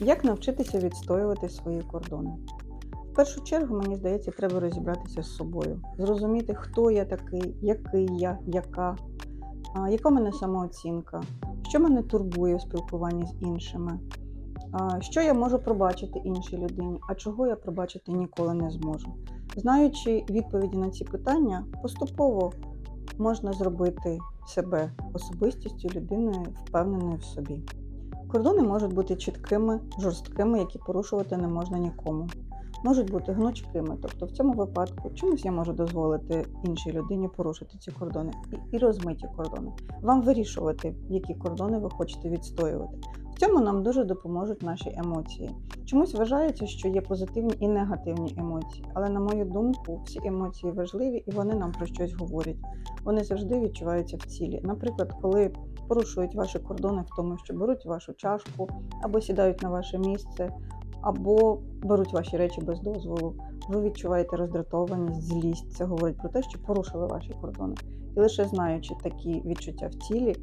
Як навчитися відстоювати свої кордони? В першу чергу, мені здається, треба розібратися з собою, зрозуміти, хто я такий, який я, яка, яка в мене самооцінка, що мене турбує у спілкуванні з іншими, що я можу пробачити іншій людині, а чого я пробачити ніколи не зможу. Знаючи відповіді на ці питання, поступово можна зробити себе особистістю людиною, впевненою в собі. Кордони можуть бути чіткими, жорсткими, які порушувати не можна нікому. Можуть бути гнучкими, тобто в цьому випадку чомусь я можу дозволити іншій людині порушити ці кордони і, і розмиті кордони. Вам вирішувати, які кордони ви хочете відстоювати. В цьому нам дуже допоможуть наші емоції. Чомусь вважається, що є позитивні і негативні емоції, але на мою думку, всі емоції важливі і вони нам про щось говорять. Вони завжди відчуваються в цілі. Наприклад, коли порушують ваші кордони в тому, що беруть вашу чашку або сідають на ваше місце, або беруть ваші речі без дозволу. Ви відчуваєте роздратованість, злість. Це говорить про те, що порушили ваші кордони. І лише знаючи такі відчуття в тілі,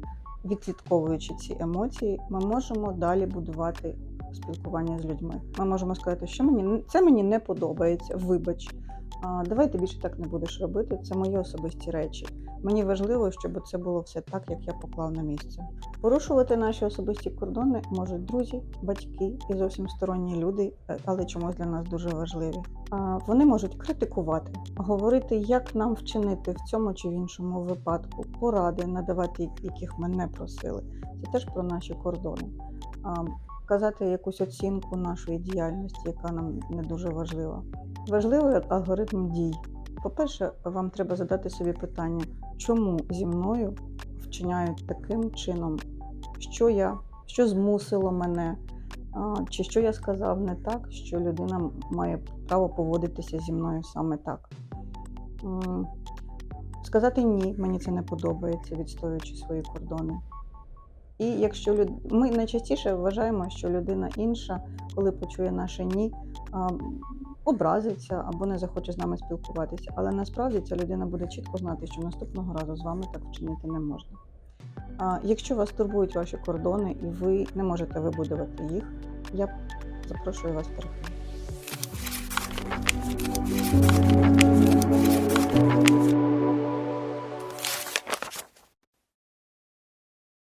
відслідковуючи ці емоції, ми можемо далі будувати спілкування з людьми. Ми можемо сказати, що мені це мені не подобається. Вибач, давай ти більше так не будеш робити. Це мої особисті речі. Мені важливо, щоб це було все так, як я поклав на місце. Порушувати наші особисті кордони можуть друзі, батьки і зовсім сторонні люди, е, але чомусь для нас дуже важливі. Вони можуть критикувати, говорити, як нам вчинити в цьому чи в іншому випадку, поради надавати, яких ми не просили. Це теж про наші кордони. Казати якусь оцінку нашої діяльності, яка нам не дуже важлива. Важливий алгоритм дій. По-перше, вам треба задати собі питання, чому зі мною вчиняють таким чином, що я, що змусило мене, чи що я сказав не так, що людина має право поводитися зі мною саме так. Сказати ні, мені це не подобається, відстоюючи свої кордони. І якщо люд... ми найчастіше вважаємо, що людина інша, коли почує наше ні, образиться або не захоче з нами спілкуватися. Але насправді ця людина буде чітко знати, що наступного разу з вами так вчинити не можна. Якщо вас турбують ваші кордони і ви не можете вибудувати їх, я запрошую вас терапію.